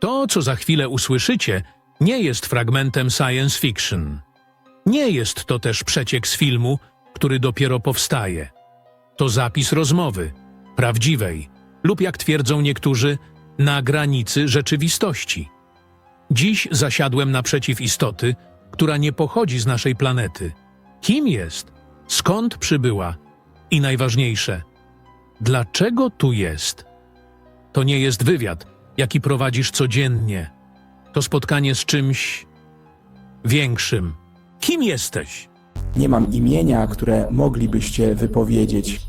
To, co za chwilę usłyszycie, nie jest fragmentem science fiction. Nie jest to też przeciek z filmu, który dopiero powstaje. To zapis rozmowy, prawdziwej, lub jak twierdzą niektórzy, na granicy rzeczywistości. Dziś zasiadłem naprzeciw istoty, która nie pochodzi z naszej planety. Kim jest? Skąd przybyła? I najważniejsze, dlaczego tu jest? To nie jest wywiad, jaki prowadzisz codziennie. To spotkanie z czymś większym. Kim jesteś? Nie mam imienia, które moglibyście wypowiedzieć.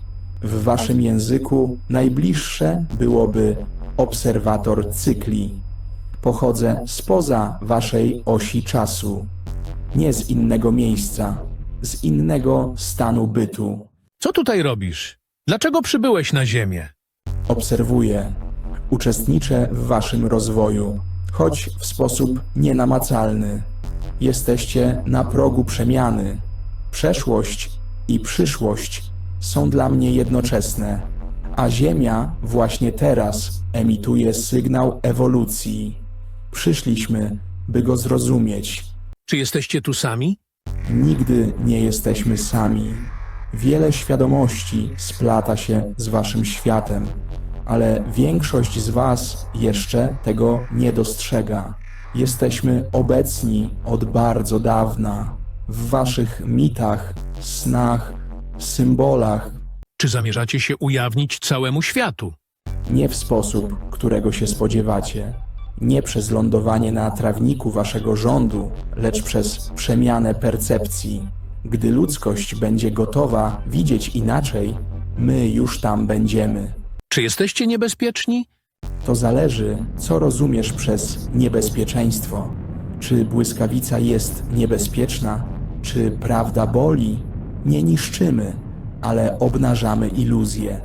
W waszym języku najbliższe byłoby obserwator cykli. Pochodzę spoza waszej osi czasu, nie z innego miejsca, z innego stanu bytu. Co tutaj robisz? Dlaczego przybyłeś na Ziemię? Obserwuję, uczestniczę w waszym rozwoju, choć w sposób nienamacalny. Jesteście na progu przemiany. Przeszłość i przyszłość są dla mnie jednoczesne, a Ziemia właśnie teraz emituje sygnał ewolucji. Przyszliśmy, by go zrozumieć. Czy jesteście tu sami? Nigdy nie jesteśmy sami. Wiele świadomości splata się z waszym światem, ale większość z was jeszcze tego nie dostrzega. Jesteśmy obecni od bardzo dawna w waszych mitach, snach, symbolach, Czy zamierzacie się ujawnić całemu światu? nie w sposób, którego się spodziewacie. Nie przez lądowanie na trawniku waszego rządu, lecz przez przemianę percepcji. Gdy ludzkość będzie gotowa widzieć inaczej, my już tam będziemy. Czy jesteście niebezpieczni? To zależy, co rozumiesz przez niebezpieczeństwo. Czy błyskawica jest niebezpieczna? Czy prawda boli? Nie niszczymy, ale obnażamy iluzję.